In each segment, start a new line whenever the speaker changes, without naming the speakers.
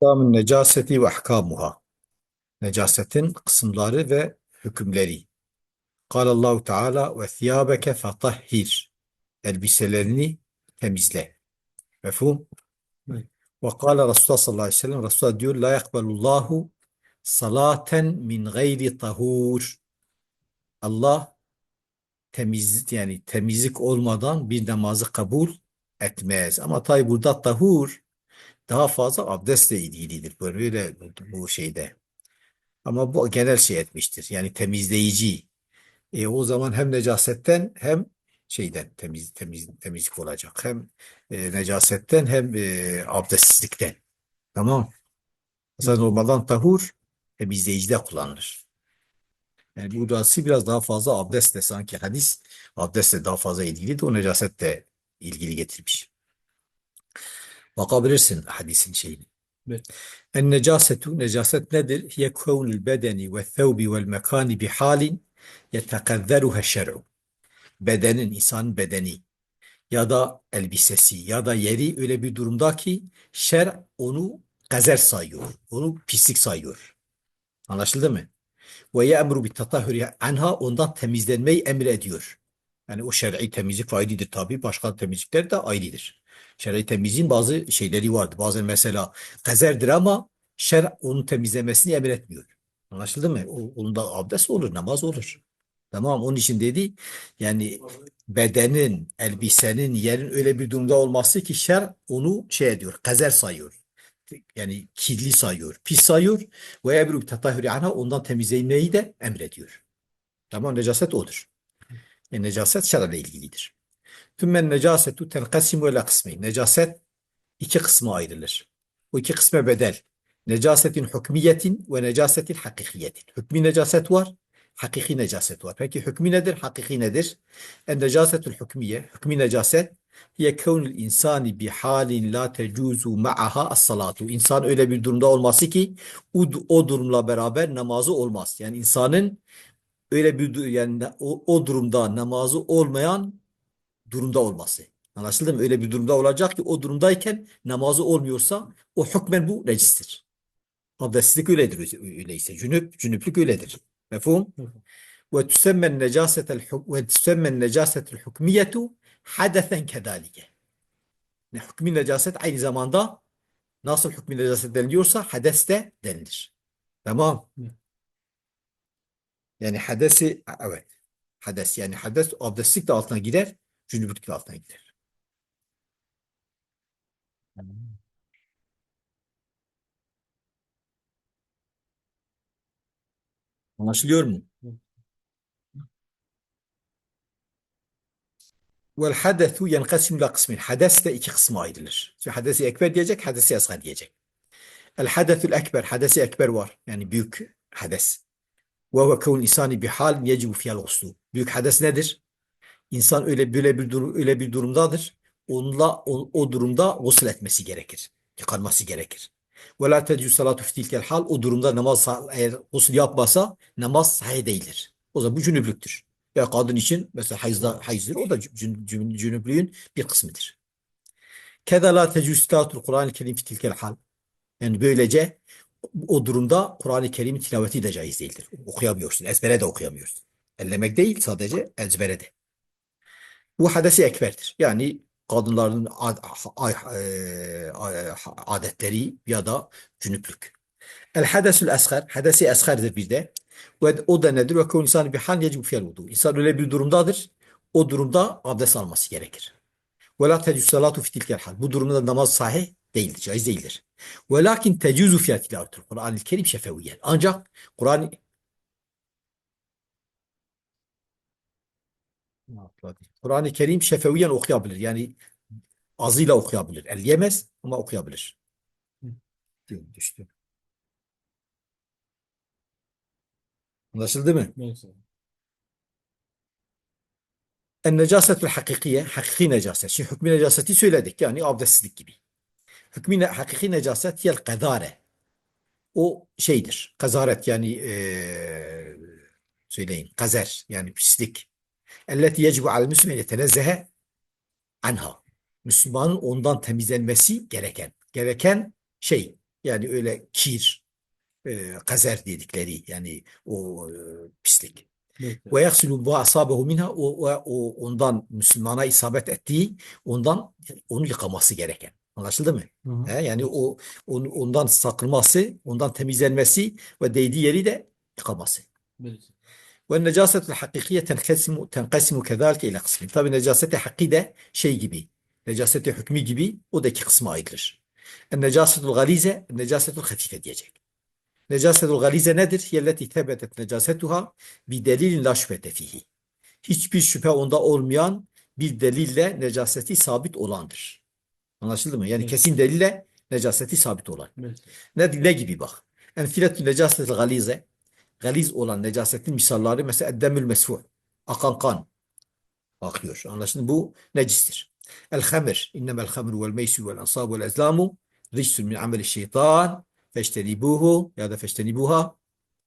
Ahkamün necaseti ve ahkamuha. Necasetin kısımları ve hükümleri. Allahu Teala ve thiyabeke fatahhir. Elbiselerini temizle. Mefhum? Ve kâle Resulullah sallallahu aleyhi ve sellem Resulullah diyor la yakbelullahu salaten min gayri tahur. Allah temiz yani temizlik olmadan bir namazı kabul etmez. Ama tabi burada tahur daha fazla abdestle ilgilidir. Böyle bu şeyde. Ama bu genel şey etmiştir. Yani temizleyici. E, o zaman hem necasetten hem şeyden temiz temiz temizlik olacak. Hem e, necasetten hem e, abdestsizlikten. Tamam. Mesela normalden tahur temizleyicide kullanılır. Yani burası biraz daha fazla abdestle sanki hadis abdestle daha fazla ilgili de o necasetle ilgili getirmiş. Bakabilirsin hadisin şeyini.
Evet.
En necasetu necaset nedir? Hiye kevnül bedeni ve thevbi vel mekani bi halin yetekazzeruha şer'u. Bedenin, insanın bedeni ya da elbisesi ya da yeri öyle bir durumda ki şer onu gazer sayıyor. Onu pislik sayıyor. Anlaşıldı mı? Ve ye'mru bi tatahhuri anha ondan temizlenmeyi emrediyor. Yani o şer'i temizlik ayrıdır tabii. Başka temizlikler de ayrıdır. Şer'i temizliğin bazı şeyleri vardır. Bazen mesela gazerdir ama şer onun temizlemesini emretmiyor. Anlaşıldı mı? Onun da abdest olur, namaz olur. Tamam onun için dedi yani bedenin, elbisenin, yerin öyle bir durumda olması ki şer onu şey ediyor, gazer sayıyor. Yani kirli sayıyor, pis sayıyor ve ebru tatahhuri anha ondan temizlemeyi de emrediyor. Tamam necaset odur. E, necaset şer'le ilgilidir. Tümmen necasetu tenkasimu ile kısmi. Necaset iki kısma ayrılır. Bu iki kısme bedel. Necasetin hükmiyetin ve necasetin hakikiyetin. Hükmü necaset var, hakiki necaset var. Peki hükmü nedir, hakiki nedir? En necasetul hükmiye, hükmü necaset hiye kevnül insani bi halin la tecuzu ma'aha as-salatu. İnsan öyle bir durumda olması ki o, o durumla beraber namazı olmaz. Yani insanın öyle bir yani o, o durumda namazı olmayan durumda olması. Anlaşıldı mı? Öyle bir durumda olacak ki o durumdayken namazı olmuyorsa o hükmen bu necistir. Abdestsizlik öyledir öyleyse. Cünüp, cünüplük öyledir. Mefhum? Ve tüsemmen necasetel ve tüsemmen necasetel hukmiyetu hadesen kedalike. Ne hükmü necaset aynı zamanda nasıl hükmü necaset deniliyorsa hades de denilir. Tamam. Yani hadesi evet. Hades yani hades abdestlik de altına girer, cünüplük de altına girer. Anlaşılıyor mu?
Evet.
Vel hadesu yenkasim la kısmin. Hades de iki kısma ayrılır. Şimdi hadesi ekber diyecek, hadesi asgar diyecek. El hadesul ekber, hadesi ekber var. Yani büyük hades. Ve huve kevn insani bi hal yecibu fiyal guslu. Büyük hades nedir? İnsan öyle böyle bir durum, öyle bir durumdadır. Onunla o, o durumda gusül etmesi gerekir. Yıkanması gerekir. Ve la tecü salatu fi tilkel hal. O durumda namaz eğer gusül yapmasa namaz sahih değildir. O zaman bu cünüplüktür. Ya kadın için mesela hayızda hayızdır. O da cün, cün, cünüplüğün bir kısmıdır. Keda la tecü salatul Kur'an-ı Kerim fi tilkel hal. Yani böylece o durumda Kur'an-ı Kerim'in tilaveti de caiz değildir. Okuyamıyorsun. Ezbere de okuyamıyorsun. Ellemek değil sadece ezbere de. Bu hadesi ekberdir. Yani kadınların e, adetleri ya da cünüplük. El hadesül esgar, hadesi esgardır bir de. Ve o da nedir? Ve kevn insanı bir hal yecibu fiyel vudu. İnsan öyle bir durumdadır. O durumda abdest alması gerekir. Ve la tecüz salatu fi tilkel hal. Bu durumda namaz sahih değildir, caiz değildir. Ve lakin tecüzü fiyel tilavetul Kur'an-ı Kerim şefeviyen. Ancak Kur'an Kur'an-ı Kerim şefeviyen okuyabilir. Yani azıyla okuyabilir. Elleyemez ama okuyabilir. Düştü. Anlaşıldı mı?
Neyse.
En necasetul hakikiye, hakiki necaset. Şimdi hükmü necaseti söyledik. Yani abdestsizlik gibi. Hükmü ne, hakiki necaset yel kadare. O şeydir. Kazaret yani eee söyleyin. Kazer yani pislik. Elleti yecibu al müslümen yetenezzehe anha. Müslümanın ondan temizlenmesi gereken. Gereken şey. Yani öyle kir, e, kazer dedikleri yani o e, pislik. Ve yaksilu bu asabehu minha o, o, ondan Müslümana isabet ettiği ondan onu yıkaması gereken. Anlaşıldı mı?
Hı hı.
He, yani o on- ondan sakınması, ondan temizlenmesi ve değdiği yeri de yıkaması.
Belirti.
Ve necasetul hakikiye tenkesimu, tenkesimu kezalike ile kısmı. Tabi necaseti hakki de şey gibi, necaseti hükmü gibi o da iki kısma ayrılır. En necasetul galize, en necasetul hafife diyecek. Necasetul galize nedir? Yelleti tebetet necasetuha bi delilin la şüphete fihi. Hiçbir şüphe onda olmayan bir delille necaseti sabit olandır. Anlaşıldı mı? Yani
Evet.
kesin delille necaseti sabit olan.
Belirti.
Ne, ne gibi bak? Enfiletü necasetil galize. Galiz olan necasetin misalları mesela eddemül mesfu. Akan kan. Akıyor. Anlaşıldı? Bu necistir. El hamir. İnnemel hamru vel meysu vel ansabu vel ezlamu. Rijsun min ameli şeytan. Feştenibuhu ya da feştenibuha.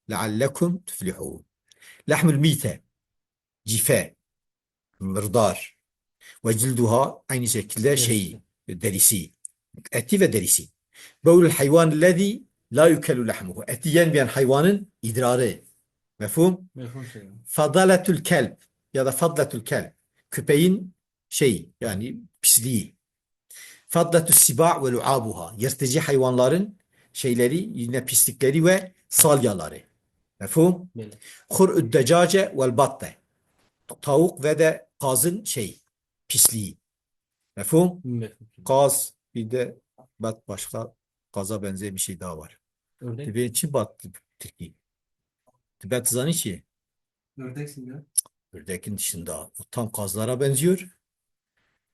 Leallekum tuflihun. Lahmül mite. Cife. Mırdar. Ve cilduha aynı şekilde şey derisi. Eti ve derisi. Bevlül hayvan lezi la yukelu lahmuhu. Eti yenmeyen hayvanın idrarı. Mefhum?
Mefhum şey.
Fadaletül kelb ya da fadletül kelb. Köpeğin şey yani pisliği. Fadletü siba ve lu'abuha. Yırtıcı hayvanların şeyleri yine pislikleri ve salyaları. Mefhum? Hur'ud decace vel batte. Tavuk ve de kazın şey pisliği. Mefhum?
Mefhum.
Kaz bir de bat başka kaza benzeyen bir şey daha var.
Örnek.
Tibet için bat Türkiye. Tibet zanı ki
Ördeksin ya.
ördekin dışında o tam kazlara benziyor.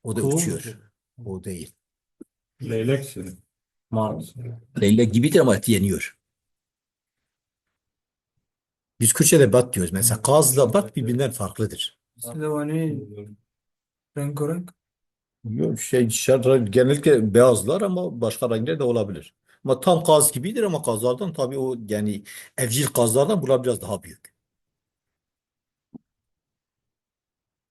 O da
Kuğu mu?
uçuyor. O değil.
Leylek sürü.
Maruz.
Leylek gibidir ama eti yeniyor. Biz Kürtçe'de bat diyoruz. Mesela kazla bat birbirinden farklıdır.
Silivani rengarenk.
Yok şey şer- genellikle beyazlar ama başka renkler de olabilir. Ama tam kaz gibidir ama kazlardan tabii o yani evcil kazlardan bunlar biraz daha büyük.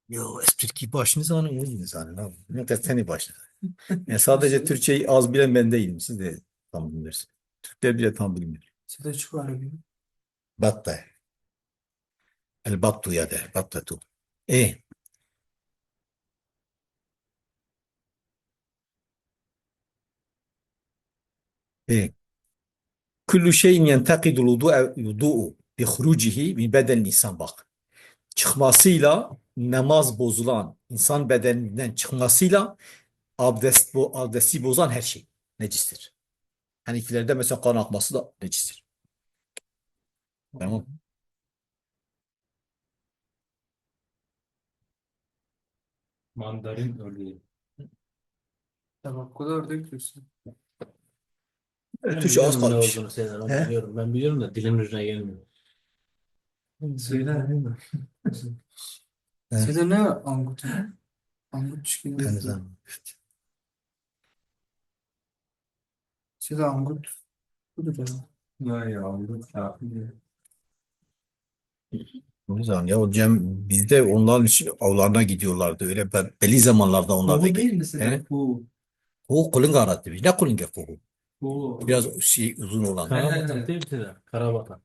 Yo Türkiye başınız anı iyisiniz hani lan. Ne kadar seni başınız. Yani sadece Türkçeyi az bilen ben değilim. Siz de tam bilirsiniz. Türkler bile tam bilmiyor.
Size çıkıyor abi.
Batta. El battu ya da battatu. E. E. Kullu şeyin yentakidul vudu'u bi hurucihi min beden insan bak. Çıkmasıyla namaz bozulan insan bedeninden çıkmasıyla abdest bu abdesti bozan her şey necistir. Hanifilerde mesela kan akması da necistir. Tamam.
Mandarin ördeği.
Tabakkoda ördek diyorsun.
Ben
Türkçe az
biliyorum ne
kalmış.
olduğunu senin, onu
He?
biliyorum. Ben biliyorum da dilimin ucuna gelmiyor.
Mi?
He.
Size ne angut ya? Angut çıkıyor.
Benzer.
Size angut. Budur ya.
Ne ya? Bu kafi.
O zaman ya o Cem bizde onların için avlarına gidiyorlardı. Öyle be- belli zamanlarda onlar da
Bu değil mesela.
He?
Bu.
O kulunga arattı. biz. Ne kulunga bu?
Bu.
Biraz şey uzun olan.
Karabatak değil mi Sedat? Karabatak.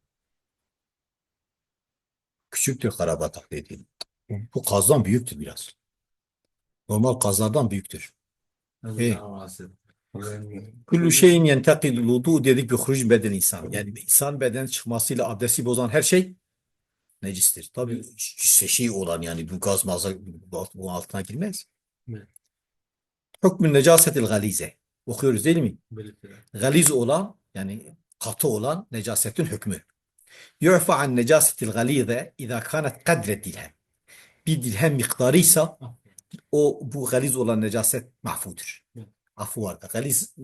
Küçüktür karabatak dediğim. Bu, kazdan büyüktür biraz. Normal kazlardan büyüktür. He. Kullu şeyin yentakidul vudu dedik bir huruc beden insan. Yani bir insan beden çıkmasıyla abdesti bozan her şey necistir. Tabii şey şey olan yani bu gaz mazı bu altına girmez.
Evet.
Hükmün necasetil galize. Okuyoruz değil mi? Galiz olan yani katı olan necasetin hükmü. Yu'fa an necasetil galize idâ kânet kadre dilhem. Bir dilhem miktarıysa o bu galiz olan necaset mahfudur. Affu vardır. Galiz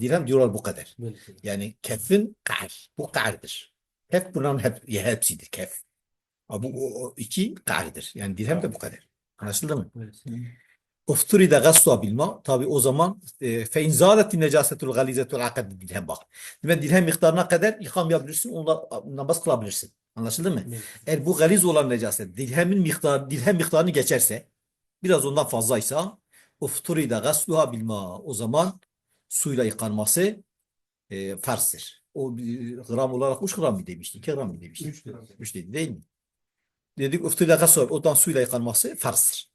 dilhem diyorlar bu kadar. Yani kefin ka'ar. Bu ka'ardır. Kef bunların hep, hepsidir kef. Bu o, o iki ka'ardır. Yani dirhem de bu kadar. Anlaşıldı mı?
Belirti.
Ufturida gaswa bilma. Tabi o zaman e, fe inzaleti necasetul galizetul akad dirhem bak. Demek dirhem miktarına kadar yıkam yapabilirsin. Onunla namaz kılabilirsin. Anlaşıldı mı?
Belirti.
Eğer bu galiz olan necaset dirhemin miktarı, dirhem miktarını geçerse biraz ondan fazlaysa ufturida gasluha bilma. O zaman suyla yıkanması e, Fars'tır. O bir gram olarak 3 gram mı demişti? 2 gram mı demişti?
Üç dedi.
3 dedi değil mi? Dedik ıftılaka sor. Odan suyla yıkanması Fars'tır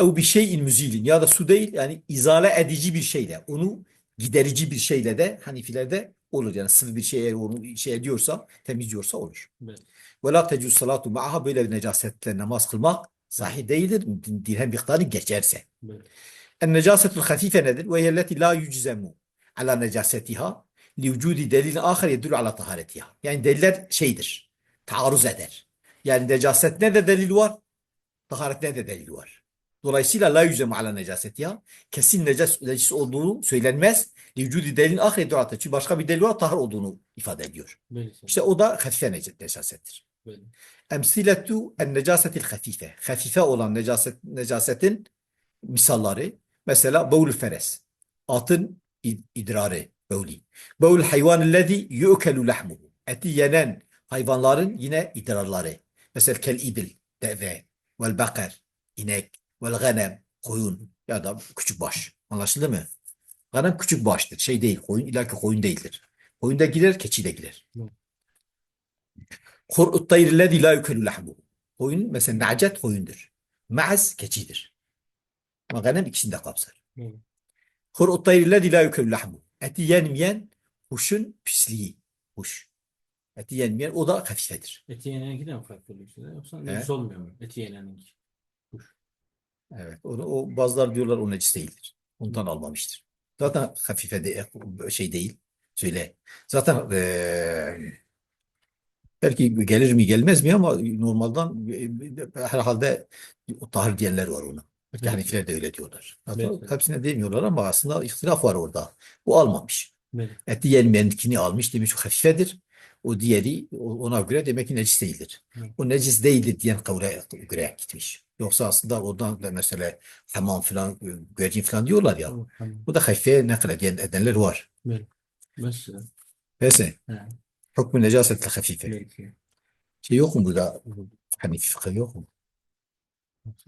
ev bir şeyin müzilin ya da su değil yani izale edici bir şeyle onu giderici bir şeyle de Hanifilerde olur. Yani sıvı bir şey onu şey ediyorsa temizliyorsa olur.
Evet.
Ve la tecüz salatu ma'aha böyle bir necasetle namaz kılmak sahih değildir. Dirhem miktarı geçerse.
Evet.
En necasetul hafife nedir? Ve yelleti la yüczemu ala necasetiha li vücudi delil ahir yedül ala taharetiha. Yani deliller şeydir. Taarruz eder. Yani necaset ne de delil var? Taharet ne de delil var. Dolayısıyla la yüzemu ala necasetiha. Kesin necis, necis olduğunu söylenmez. Vücudu delilin ahire duatı. Çünkü başka bir delil var tahar olduğunu ifade ediyor.
Böyle.
İşte o da hafife nec- necasettir.
Böyle.
Emsiletu en necasetil hafife. Hafife olan necaset, necasetin misalları. Mesela bevlü feres. Atın id- idrarı. Bevli. Bevlü hayvanillezi yu'kelu lahmuhu. Eti yenen hayvanların yine idrarları. Mesela kel ibil, deve, vel bakar, inek, vel ganem, koyun ya da küçük baş. Anlaşıldı mı? Ganem küçük baştır. Şey değil, koyun illaki koyun değildir. Koyun da girer, keçi de girer.
Evet.
Kur'ut tayrillezi la yukelu lahmuhu. Koyun mesela nacet koyundur. Ma'az keçidir. Ama ganem ikisini de kapsar.
Evet.
Kur'ut tayrillezi la yukelu lahmuhu. Eti yenmeyen kuşun pisliği. Kuş. Eti yenmeyen o da hafifedir.
Eti yenenki de mi farklı oluyor size? Yoksa necis olmuyor mu? Eti yenenki.
Evet. Onu, o bazılar diyorlar o necis değildir. Ondan almamıştır. Zaten hafife de, şey değil. Söyle. Zaten eee, belki gelir mi gelmez mi ama normalden e, herhalde o tahir diyenler var ona. Belki
Evet.
Hanefiler de öyle diyorlar. Hatta
Evet.
hepsine demiyorlar ama aslında ihtilaf var orada. O almamış.
Böyle.
Eti yenmeyenkini almış demiş o hafifedir. O diğeri ona göre demek ki necis değildir. O necis değildir diyen kavre göre gitmiş. Yoksa aslında oradan da mesela hamam falan, güvercin falan diyorlar ya. Bu da hafife naklediyen edenler var.
Mesela.
Neyse. Hükmü necasetle hafife. Şey yok mu burada? Hanifi fıkıh yok mu?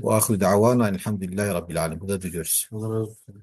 Ve ahiru davana elhamdülillahi rabbil alemin. Bu da biliyoruz.
Allah razı olsun.